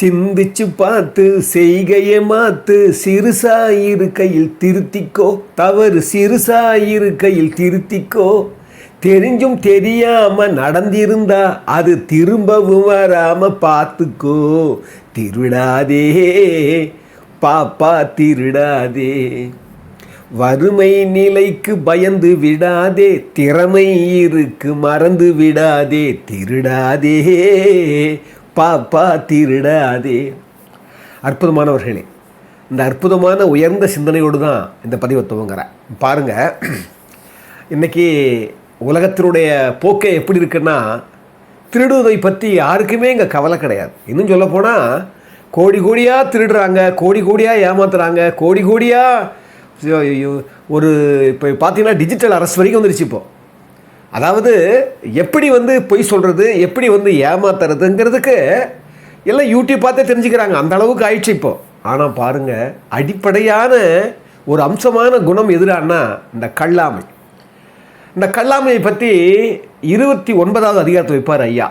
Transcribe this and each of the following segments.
சிந்திச்சு பார்த்து செய்கையை மாத்து சிறுசாயிருக்கையில் திருத்திக்கோ. தவறு சிறுசாயிருக்கையில் திருத்திக்கோ. தெரிஞ்சும் தெரியாம நடந்திருந்தா அது திரும்பவும் வராம பார்த்துக்கோ. திருடாதே. பாப்பா திருடாதே. வறுமை நிலைக்கு பயந்து விடாதே. திறமை இருக்கு மறந்து விடாதே. திருடாதே. பாப்பா திருடாதே அற்புதமானவர்களே இந்த அற்புதமான உயர்ந்த சிந்தனையோடு தான் இந்த பதிவை துவங்குறேன். பாருங்கள் இன்றைக்கி உலகத்தினுடைய போக்கே எப்படி இருக்குன்னா திருடுவதை பற்றி யாருக்குமே இங்கே கவலை கிடையாது. இன்னும் சொல்லப்போனால் கோடி கோடியாக திருடுறாங்க கோடி கோடியாக ஏமாத்துறாங்க கோடி கோடியாக ஒரு இப்போ பார்த்தீங்கன்னா டிஜிட்டல் அரசு வரைக்கும் வந்துருச்சு இப்போது அதாவது எப்படி வந்து பொய் சொல்கிறது எப்படி வந்து ஏமாத்துறதுங்கிறதுக்கு எல்லாம் யூடியூப் பார்த்தே தெரிஞ்சுக்கிறாங்க. அந்த அளவுக்கு ஆயிடுச்சு இப்போ. ஆனால் பாருங்கள் அடிப்படையான ஒரு அம்சமான குணம் எதிரானா இந்த கல்லாமை. இந்த கல்லாமையை பற்றி இருபத்தி ஒன்பதாவது அதிகாரத்தை வைப்பார் ஐயா.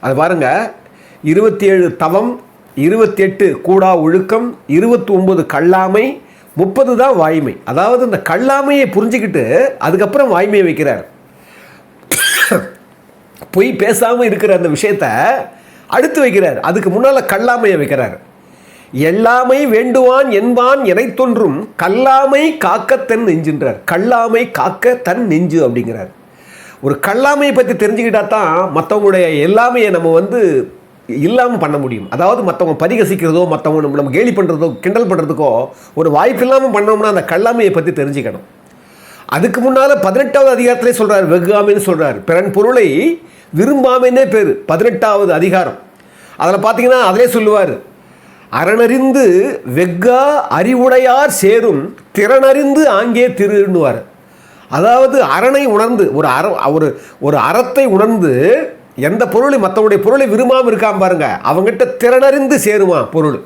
அது பாருங்கள் இருபத்தி ஏழு தவம் இருபத்தி எட்டு கூடா ஒழுக்கம் இருபத்தி ஒம்பது கல்லாமை முப்பது தான் வாய்மை. அதாவது இந்த கல்லாமையை புரிஞ்சுக்கிட்டு அதுக்கப்புறம் வாய்மையை வைக்கிறார். பொய் பேசாமல் இருக்கிற அந்த விஷயத்த அடுத்து வைக்கிறார். அதுக்கு முன்னால் கல்லாமையை வைக்கிறார். எல்லாமை வேண்டுவான் என்பான் எனை தோன்றும் கல்லாமை காக்க தன் நெஞ்சுன்றார். கல்லாமை காக்க தன் நெஞ்சு அப்படிங்கிறார். ஒரு கல்லாமையை பற்றி தெரிஞ்சுக்கிட்டா தான் மற்றவங்களுடைய எல்லாமையை நம்ம வந்து இல்லாமல் பண்ண முடியும். அதாவது மற்றவங்க பரிகசிக்கிறதோ மற்றவங்க நம்ம நம்ம கேலி பண்ணுறதோ கிண்டல் பண்ணுறதுக்கோ ஒரு வாய்ப்பு இல்லாமல் பண்ணோம்னா அந்த கல்லாமையை பற்றி தெரிஞ்சுக்கணும். அதுக்கு முன்னால் பதினெட்டாவது அதிகாரத்திலே சொல்கிறார் வெகுகாமின்னு சொல்கிறார் பிறன் பொருளை விரும்பாமைன்னே பேர். பதினெட்டாவது அதிகாரம். அதில் பார்த்தீங்கன்னா அதிலே சொல்லுவார் அரணறிந்து வெக்கா அறிவுடையார் சேரும் திறனறிந்து ஆங்கே திருன்னுவார் அதாவது அரணை உணர்ந்து ஒரு அற ஒரு ஒரு அறத்தை உணர்ந்து எந்த பொருளை மற்றவனுடைய பொருளை விரும்பாமல் இருக்காம பாருங்க அவங்ககிட்ட திறனறிந்து சேருமா பொருள்.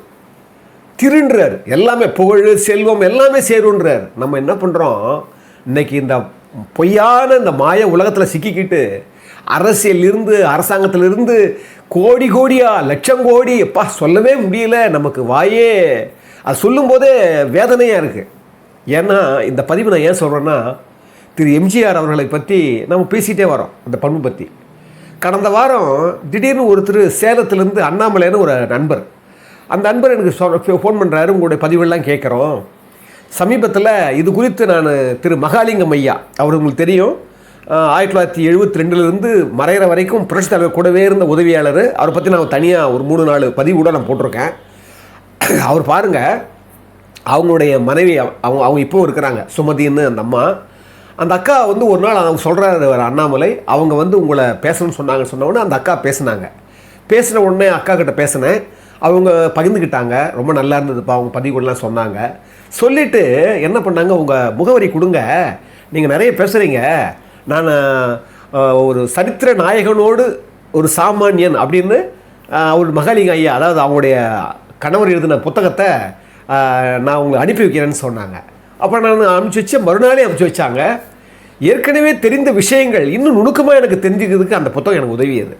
திருன்றார். எல்லாமே புகழ் செல்வம் எல்லாமே சேருன்றார். நம்ம என்ன பண்ணுறோம் இன்னைக்கு இந்த பொய்யான இந்த மாய உலகத்தில் சிக்கிக்கிட்டு அரசியலிருந்து அரசாங்கத்திலிருந்து கோடி கோடியா லட்சம் கோடி எப்பா சொல்லவே முடியல நமக்கு வாயே. அது சொல்லும்போதே வேதனையாக இருக்குது ஏன்னா இந்த பதிவு நான் ஏன் சொல்கிறேன்னா திரு எம்ஜிஆர் அவர்களை பற்றி நம்ம பேசிகிட்டே வரோம் அந்த பண்பு பற்றி கடந்த வாரம் திடீர்னு ஒருத்தர் சேலத்துலேருந்து அண்ணாமலைன்னு ஒரு நண்பர். அந்த நண்பர் எனக்கு சொ ஃபோன் பண்ணுறாரு உங்களுடைய பதிவெல்லாம் கேட்குறோம். சமீபத்தில் இது குறித்து நான் திரு மகாலிங்கம் ஐயா அவர் உங்களுக்கு தெரியும். ஆயிரத்தி தொள்ளாயிரத்தி எழுபத்தி ரெண்டுலேருந்து மறைகிற வரைக்கும் புரட்சி தலைவர் கூடவே இருந்த உதவியாளர். அவரை பற்றி நான் தனியாக ஒரு மூணு நாலு பதிவு கூட நான் போட்டிருக்கேன். அவர் பாருங்கள் அவங்களுடைய மனைவி அவங்க அவங்க இப்போ இருக்கிறாங்க. சுமதின்னு அந்த அம்மா. அந்த அக்கா வந்து ஒரு நாள் அவங்க சொல்கிறாரு அண்ணாமலை. அவங்க வந்து உங்களை பேசணும்னு சொன்னாங்கன்னு சொன்ன உடனே அந்த அக்கா பேசினாங்க. பேசின உடனே அக்கா கிட்ட பேசினேன். அவங்க பகிர்ந்துக்கிட்டாங்க ரொம்ப நல்லா இருந்ததுப்பா அவங்க பதிவுகள்லாம் சொன்னாங்க. சொல்லிவிட்டு என்ன பண்ணாங்க உங்கள் முகவரி கொடுங்க. நீங்கள் நிறைய பேசுகிறீங்க நான் ஒரு சரித்திர நாயகனோடு ஒரு சாமானியன் அப்படின்னு அவர் மகாலிங்க ஐயா அதாவது அவங்களுடைய கணவர் எழுதின புத்தகத்தை நான் உங்களை அனுப்பி வைக்கிறேன்னு சொன்னாங்க. அப்போ நான் அனுப்பிச்சி வச்சு மறுநாளே அனுப்பிச்சி வச்சாங்க. ஏற்கனவே தெரிந்த விஷயங்கள் இன்னும் நுணுக்கமாக எனக்கு தெரிஞ்சுக்கிறதுக்கு அந்த புத்தகம் எனக்கு உதவியது.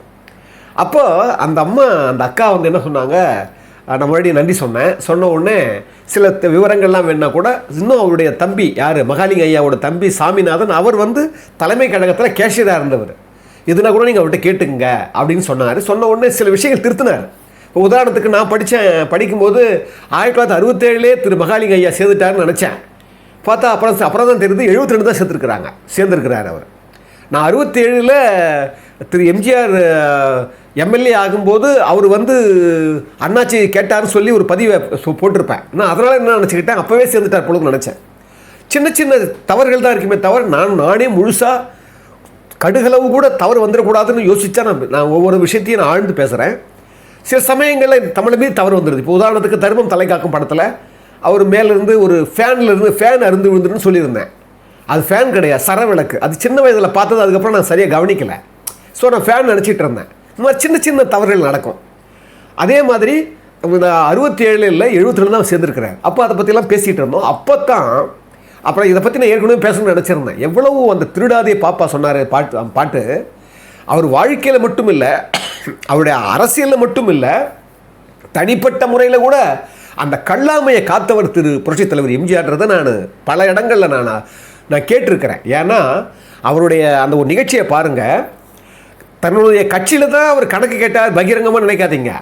அப்போ அந்த அம்மா அந்த அக்கா வந்து என்ன சொன்னாங்க? நான் மறுபடியும் நன்றி சொன்னேன். சொன்ன உடனே சில விவரங்கள்லாம் வேணா கூட இன்னும் அவருடைய தம்பி யார்? மகாலிங்க ஐயாவோட தம்பி சாமிநாதன் அவர் வந்து தலைமை கழகத்தில் கேஷியராக இருந்தவர். இதுனா கூட நீங்கள் அவர்கிட்ட கேட்டுங்க அப்படின்னு சொன்னார். சொன்ன உடனே சில விஷயங்கள் திருத்தினார். இப்போ உதாரணத்துக்கு நான் படித்தேன் படிக்கும்போது ஆயிரத்தி தொள்ளாயிரத்தி அறுபத்தேழுலே திரு மகாலிங்க ஐயா சேர்ந்துட்டாருன்னு நினச்சேன். பார்த்தா அப்புறம் அப்புறம் தான் தெரியுது எழுபத்தி ரெண்டு தான் சேர்த்துருக்குறாங்க சேர்ந்துருக்கிறார் அவர். நான் அறுபத்தேழில் திரு எம்ஜிஆர் எம்எல்ஏ ஆகும்போது அவர் வந்து அண்ணாச்சி கேட்டார்னு சொல்லி ஒரு பதிவை போட்டிருப்பேன். நான் அதனால் என்ன நினச்சிக்கிட்டேன்? அப்போவே சேர்ந்துட்டார் பொழுது நினச்சேன். சின்ன சின்ன தவறுகள் தான் இருக்குமே தவிர நான் நானே முழுசாக கடுகளவு கூட தவறு வந்துடக்கூடாதுன்னு யோசித்தா நான் நான் ஒவ்வொரு விஷயத்தையும் நான் ஆழ்ந்து பேசுகிறேன் சில சமயங்களில் தமிழ் மீது தவறு வந்துடுது. இப்போ உதாரணத்துக்கு தர்மம் தலை காக்கும் படத்தில் அவர் மேலேருந்து ஒரு ஃபேனில் இருந்து ஃபேன் அருந்து விழுந்துருன்னு சொல்லியிருந்தேன். அது ஃபேன் கிடையாது சரவிளக்கு. அது சின்ன வயதில் பார்த்தது அதுக்கப்புறம் நான் சரியாக கவனிக்கலை. ஸோ நான் ஃபேன் நினச்சிட்டு இருந்தேன். இந்த மாதிரி சின்ன சின்ன தவறுகள் நடக்கும். அதே மாதிரி அறுபத்தி ஏழு இல்லை எழுபத்தி ரெண்டு தான் சேர்ந்துருக்கிறேன் அப்போ அதை பற்றிலாம் பேசிகிட்டு இருந்தோம். அப்போ தான் அப்புறம் இதை பற்றி நான் ஏற்கனவே பேசணும்னு நினச்சிருந்தேன். எவ்வளவு அந்த திருடாதே பாப்பா சொன்னார் பாட்டு பாட்டு. அவர் வாழ்க்கையில் மட்டும் இல்லை அவருடைய அரசியலில் மட்டும் இல்லை தனிப்பட்ட முறையில் கூட அந்த கல்லாமையை காத்தவர் திரு புரட்சித் தலைவர் எம்ஜிஆர்ன்றதை நான் பல இடங்களில் நான் நான் கேட்டிருக்கிறேன். ஏன்னா அவருடைய அந்த ஒரு நிகழ்ச்சியை பாருங்கள் தன்னுடைய கட்சியில் தான் அவர் கணக்கு கேட்டார் பகிரங்கமாக நினைக்காதீங்க.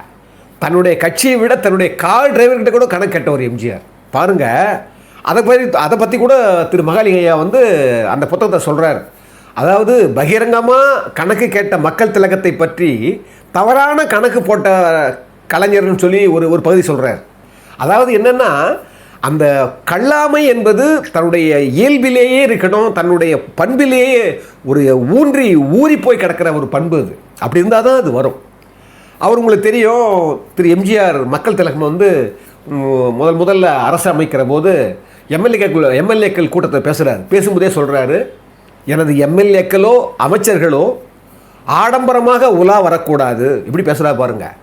தன்னுடைய கட்சியை விட தன்னுடைய கார் டிரைவர்கிட்ட கூட கணக்கு கேட்டவர் எம்ஜிஆர். பாருங்கள் அதை பற்றி அதை பற்றி கூட திரு மகாலிகையா வந்து அந்த புத்தகத்தை சொல்கிறார் அதாவது பகிரங்கமாக கணக்கு கேட்ட மக்கள் திலகத்தை பற்றி தவறான கணக்கு போட்ட கலைஞர்னு சொல்லி ஒரு ஒரு பகுதி சொல்கிறார் அதாவது என்னென்னா அந்த கல்லாமை என்பது தன்னுடைய இயல்பிலேயே இருக்கணும் தன்னுடைய பண்பிலேயே ஒரு ஊன்றி ஊறி போய் கிடக்கிற ஒரு பண்பு அது. அப்படி இருந்தால் தான் அது வரும். அவர் உங்களுக்கு தெரியும் திரு எம்ஜிஆர் மக்கள் திலகம் வந்து முதல் முதல்ல அரசு அமைக்கிற போது எம்எல்ஏக்கள் எம்எல்ஏக்கள் கூட்டத்தை பேசுகிறார் பேசும்போதே சொல்கிறாரு எனது எம்எல்ஏக்களோ அமைச்சர்களோ ஆடம்பரமாக உலா வரக்கூடாது. இப்படி பேசுகிறா பாருங்கள்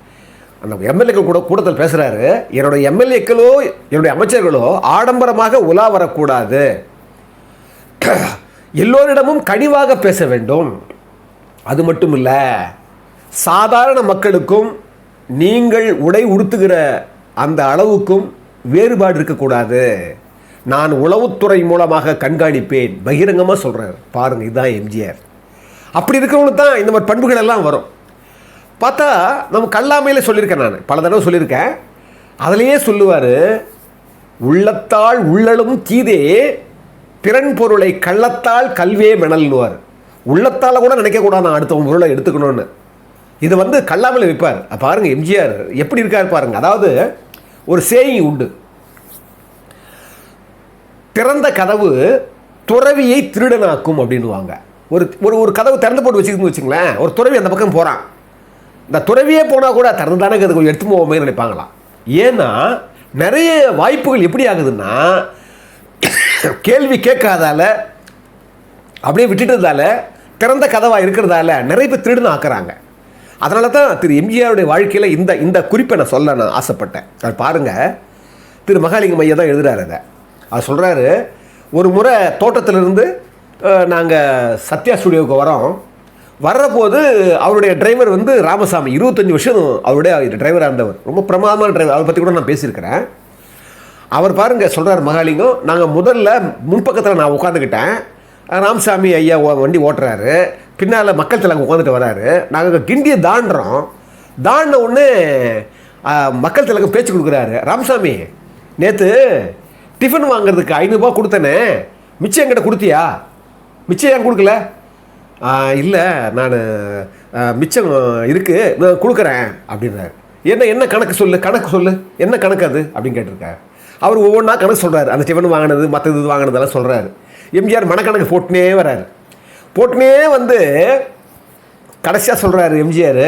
அந்த எம்எல்ஏக்கள் கூட கூட்டத்தில் பேசுகிறாரு என்னுடைய எம்எல்ஏக்களோ என்னுடைய அமைச்சர்களோ ஆடம்பரமாக உலா வரக்கூடாது. எல்லோரிடமும் கனிவாக பேச வேண்டும். அது மட்டும் இல்லை சாதாரண மக்களுக்கும் நீங்கள் உடை உடுத்துகிற அந்த அளவுக்கும் வேறுபாடு இருக்கக்கூடாது. நான் உளவுத்துறை மூலமாக கண்காணிப்பேன். பகிரங்கமாக சொல்கிறேன் பாருங்கள் இதுதான் எம்ஜிஆர் அப்படி இருக்கிறவங்களுக்கு தான் இந்த மாதிரி பண்புகள் எல்லாம் வரும். பார்த்தா நம்ம கல்லாமையில் சொல்லியிருக்கேன் நான். பல தடவை சொல்லியிருக்கேன். அதிலேயே சொல்லுவார் உள்ளத்தால் உள்ளலும் தீதே பிறன் பொருளை கள்ளத்தால் கல்வே மெனல்னுவார் உள்ளத்தால் கூட நினைக்கக்கூடாது நான் அடுத்தவங்க பொருளை எடுத்துக்கணும்னு. இது வந்து கல்லாமல் வைப்பார் பாருங்கள் எம்ஜிஆர் எப்படி இருக்கார் பாருங்கள் அதாவது ஒரு சேயிங் உண்டு. திறந்த கதவு துறவியை திருடனாக்கும் அப்படின்னுவாங்க. ஒரு ஒரு ஒரு கதவு திறந்து போட்டு வச்சுக்கணும்னு வச்சுங்களேன். ஒரு துறவி அந்த பக்கம் போகிறான் இந்த துறவியே போனால் கூட திறந்து தானே அது கொஞ்சம் எடுத்து போவோமே நினைப்பாங்களாம். ஏன்னா நிறைய வாய்ப்புகள் எப்படி ஆகுதுன்னா கேள்வி கேட்காதால அப்படியே விட்டுட்டதால திறந்த கதவாக இருக்கிறதால நிறைய பேர் திருடுன்னு ஆக்குறாங்க. அதனால தான் திரு எம்ஜிஆருடைய வாழ்க்கையில் இந்த இந்த குறிப்பை நான் சொல்ல நான் ஆசைப்பட்டேன். அது பாருங்கள் திரு மகாலிங்கம் ஐயா தான் எழுதுறாரு அதை. அவர் சொல்கிறாரு ஒரு முறை தோட்டத்திலிருந்து நாங்கள் சத்யா ஸ்டுடியோவுக்கு வரோம். வர்றபோது அவருடைய டிரைவர் வந்து ராமசாமி இருபத்தஞ்சி வருஷம் அவருடைய டிரைவராக இருந்தவர். ரொம்ப பிரமாதமான டிரைவர் அதை பற்றி கூட நான் பேசியிருக்கிறேன். அவர் பாருங்கள் சொல்கிறார் மகாலிங்கம் நாங்கள் முதல்ல முன்பக்கத்தில் நான் உட்காந்துக்கிட்டேன் ராமசாமி ஐயா ஓ- வண்டி ஓட்டுறாரு. பின்னால் மக்கள் தலைவர் உட்காந்துட்டு வராரு. நாங்கள் கிண்டியை தாண்டுறோம். தாண்டின உடனே மக்கள் தலைவர் பேச்சு கொடுக்குறாரு. ராமசாமி நேற்று டிஃபன் வாங்குறதுக்கு ஐநூறுரூபா கொடுத்தனே. மிச்சம் என்கிட்ட கொடுத்தியா? மிச்சம் ஏன் கொடுக்கல? இல்லை நான் மிச்சம் இருக்குது நான் கொடுக்குறேன் அப்படின்னாரு என்ன என்ன கணக்கு சொல்லு கணக்கு சொல்லு என்ன கணக்கு அது அப்படின்னு கேட்டிருக்காரு. அவர் ஒவ்வொன்றா கணக்கு சொல்கிறாரு அந்த சிவன் வாங்கினது மற்ற இது வாங்கினதெல்லாம் சொல்கிறாரு எம்ஜிஆர் மனக்கணக்கு போட்டுனே வராரு. போட்டுனே வந்து கடைசியாக சொல்கிறாரு எம்ஜிஆர்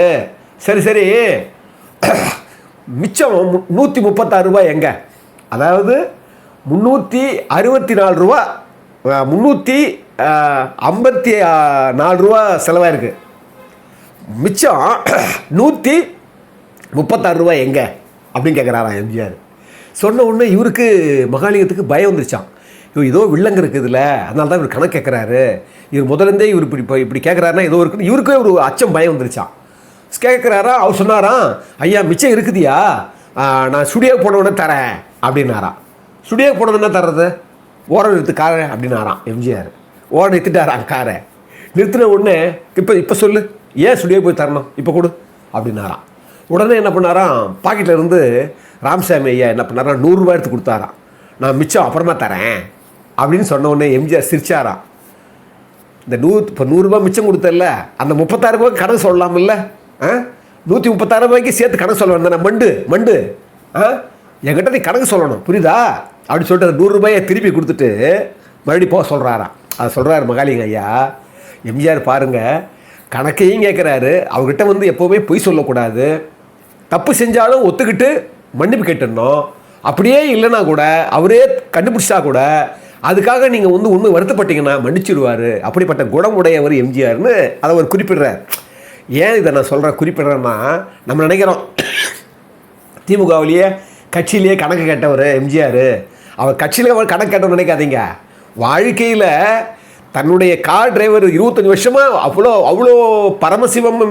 சரி சரி மிச்சம் மு- நூற்றி முப்பத்தாறு ரூபாய் எங்க? அதாவது முந்நூற்றி அறுபத்தி நாலு ரூபா முந்நூற்றி ஐம்பத்தி நாலு ரூபா செலவாயிருக்கு. மிச்சம் நூற்றி முப்பத்தாறு ரூபாய் எங்க? அப்படின்னு கேட்குறாராம் எம்ஜிஆர். சொன்ன உடனே இவருக்கு மகாலிங்கத்துக்கு பயம் வந்துருச்சான் இவர் ஏதோ வில்லங்க இருக்குதுல்ல அதனால தான் இவர் கணக்கு கேட்குறாரு இவர் முதலேருந்தே இவர் இப்படி இப்போ இப்படி கேட்குறாருன்னா ஏதோ இருக்குன்னு இவருக்கே ஒரு அச்சம் பயம் வந்துருச்சான் கேட்குறாரா அவர் சொன்னாராம் ஐயா மிச்சம் இருக்குதியா? நான் ஸ்டுடியோ போனவுடனே தரேன் அப்படின்னாராம். ஸ்டுடியோ போனதுன்னா தர்றது? ஓரம் எடுத்து காரேன் அப்படின்னாராம் எம்ஜிஆர். ஓரம் நிறுத்திட்டாராம் காரை நிறுத்தின உடனே இப்போ இப்போ சொல்லு. ஏன் ஸ்டுடியோ போய் தரணும்? இப்போ கொடு. அப்படின்னாராம். உடனே என்ன பண்ணாராம்? பாக்கெட்டில் இருந்து ராமசாமி ஐயா என்ன பண்ணாராம் நூறுரூவா எடுத்து கொடுத்தாராம். நான் மிச்சம் அப்புறமா தரேன். அப்படின்னு சொன்ன உடனே எம்ஜிஆர் சிரிச்சாராம். இந்த நூ இப்போ நூறுரூபா மிச்சம் கொடுத்தல அந்த முப்பத்தாறு ரூபாய்க்கு கணக்கு சொல்லலாம்ல ஆ? நூற்றி முப்பத்தாறு ரூபாய்க்கு சேர்த்து கணக்கு சொல்ல வேண்டாம் மண்டு மண்டு. ஆ? என்கிட்ட நீ கணக்கு சொல்லணும். புரியுதா? அப்படின்னு சொல்லிட்டு அந்த நூறுரூபாயை திருப்பி கொடுத்துட்டு மறுபடியும் போக சொல்கிறாராம் அதை சொல்கிறாரு மகாலிங்க ஐயா. எம்ஜிஆர் பாருங்கள் கணக்கையும் கேட்குறாரு அவர்கிட்ட வந்து எப்போவுமே பொய் சொல்லக்கூடாது. தப்பு செஞ்சாலும் ஒத்துக்கிட்டு மன்னிப்பு கேட்டுடணும். அப்படியே இல்லைன்னா கூட அவரே கண்டுபிடிச்சா கூட அதுக்காக நீங்கள் வந்து உண்மை வருத்தப்பட்டீங்கன்னா மன்னிச்சிடுவார். அப்படிப்பட்ட குணமுடையவர் எம்ஜிஆர்னு அதை அவர் குறிப்பிடுறார். ஏன் இதை நான் சொல்கிறேன் குறிப்பிடுறேன்னா நம்ம நினைக்கிறோம் திமுகவிலேயே கட்சியிலேயே கணக்கு கேட்டவர் எம்ஜிஆர். அவர் கட்சியில் அவர் கணக்கு கேட்டவர் நினைக்காதீங்க. வாழ்க்கையில் தன்னுடைய கார் டிரைவர் இருபத்தஞ்சி வருஷமாக அவ்வளோ அவ்வளோ பரமசிவம்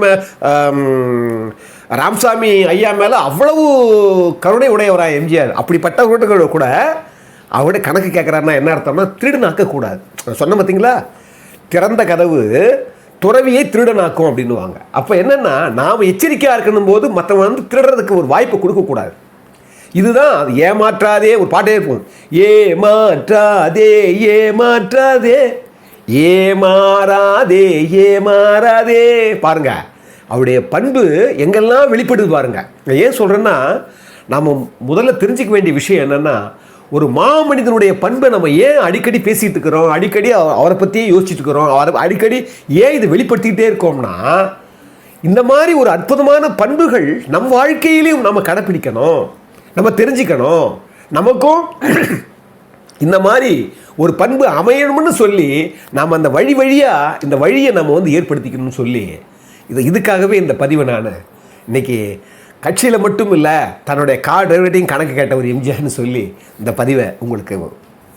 ராம்சாமி ஐயா மேலே அவ்வளவு கருணை உடையவரா எம்ஜிஆர். அப்படிப்பட்டவர்கள் கூட அவட கணக்கு கேட்குறாருன்னா என்ன அர்த்தம்னா திருடனாக்கக்கூடாது. சொன்ன பார்த்தீங்களா திறந்த கதவு துறவியை திருடனாக்கும் அப்படின்னுவாங்க. அப்போ என்னென்னா நாம் எச்சரிக்கையாக இருக்கணும் போது மற்றவன் வந்து திருடுறதுக்கு ஒரு வாய்ப்பு கொடுக்கக்கூடாது. இதுதான் அது ஏமாற்றாதே ஒரு பாட்டே இருக்கும். ஏமாற்றாதே ஏமாற்றாதே ஏமாறாதே ஏமாறாதே. பாருங்க அவருடைய பண்பு எங்கெல்லாம் வெளிப்படுது பாருங்க. நான் ஏன் சொல்கிறேன்னா நம்ம முதல்ல தெரிஞ்சிக்க வேண்டிய விஷயம் என்னென்னா ஒரு மாமனிதனுடைய பண்பை நம்ம ஏன் அடிக்கடி பேசிகிட்டு இருக்கிறோம் அடிக்கடி அவரை பற்றியே யோசிச்சுட்டு இருக்கிறோம் அவரை அடிக்கடி ஏன் இது வெளிப்படுத்திக்கிட்டே இருக்கோம்னா இந்த மாதிரி ஒரு அற்புதமான பண்புகள் நம் வாழ்க்கையிலையும் நம்ம கடைப்பிடிக்கணும். நம்ம தெரிஞ்சுக்கணும். நமக்கும் இந்த மாதிரி ஒரு பண்பு அமையணும்னு சொல்லி நாம் அந்த வழி வழியாக இந்த வழியை நம்ம வந்து ஏற்படுத்திக்கணும்னு சொல்லி இது இதுக்காகவே இந்த பதிவை நான் இன்னைக்கு கட்சியில் மட்டும் இல்லை தன்னுடைய கார்டு டெரிவேட்டிங் கணக்கு கேட்ட ஒரு எம்ஜிஆர்னு சொல்லி இந்த பதிவை உங்களுக்கு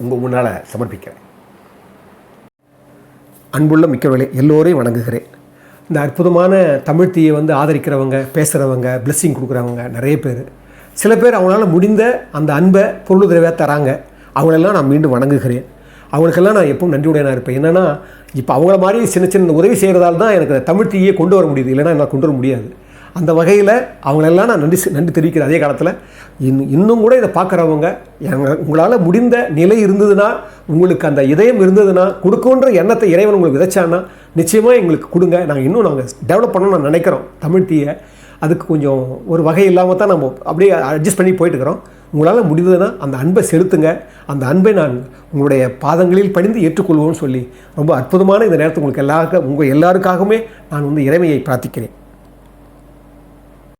உங்கள் முன்னால் சமர்ப்பிக்கிறேன். அன்புள்ள மிக்கவர்களே எல்லோரையும் வணங்குகிறேன். இந்த அற்புதமான தமிழ் தீயை வந்து ஆதரிக்கிறவங்க பேசுகிறவங்க blessing கொடுக்குறவங்க நிறைய பேர். சில பேர் அவங்களால முடிந்த அந்த அன்பை பொருளுதவியாக தராங்க. அவங்களெல்லாம் நான் மீண்டும் வணங்குகிறேன். அவங்களுக்கெல்லாம் நான் எப்பவும் நன்றியுடையனாக இருப்பேன். என்னென்னா இப்போ அவங்கள மாதிரி சின்ன சின்ன உதவி செய்கிறதால தான் எனக்கு அந்த தமிழ் தீயை கொண்டு வர முடியுது. இல்லைன்னா என்னால் கொண்டு வர முடியாது. அந்த வகையில் அவங்களெல்லாம் நான் நன்றி நன்றி தெரிவிக்கிறேன். அதே காலத்தில் இன்னும் இன்னும் கூட இதை பார்க்குறவங்க உங்களால் முடிந்த நிலை இருந்ததுன்னா உங்களுக்கு அந்த இதயம் இருந்ததுன்னா கொடுக்குன்ற எண்ணத்தை இறைவன் உங்களுக்கு விதைச்சான்னா நிச்சயமாக எங்களுக்கு கொடுங்க. நாங்கள் இன்னும் நாங்கள் டெவலப் பண்ணணும்னு நான் நினைக்கிறோம். தமிழ் தீயை அதுக்கு கொஞ்சம் ஒரு வகை இல்லாமல் தான் நம்ம அப்படியே அட்ஜஸ்ட் பண்ணி போயிட்டு இருக்கிறோம் உங்களால் முடிந்ததுன்னா அந்த அன்பை செலுத்துங்க. அந்த அன்பை நான் உங்களுடைய பாதங்களில் பணிந்து ஏற்றுக்கொள்வோம்னு சொல்லி ரொம்ப அற்புதமான இந்த நேரத்தில் உங்களுக்கு எல்லாருக்கும் உங்கள் எல்லாருக்காகவுமே நான் வந்து இறைமையை பிரார்த்திக்கிறேன்.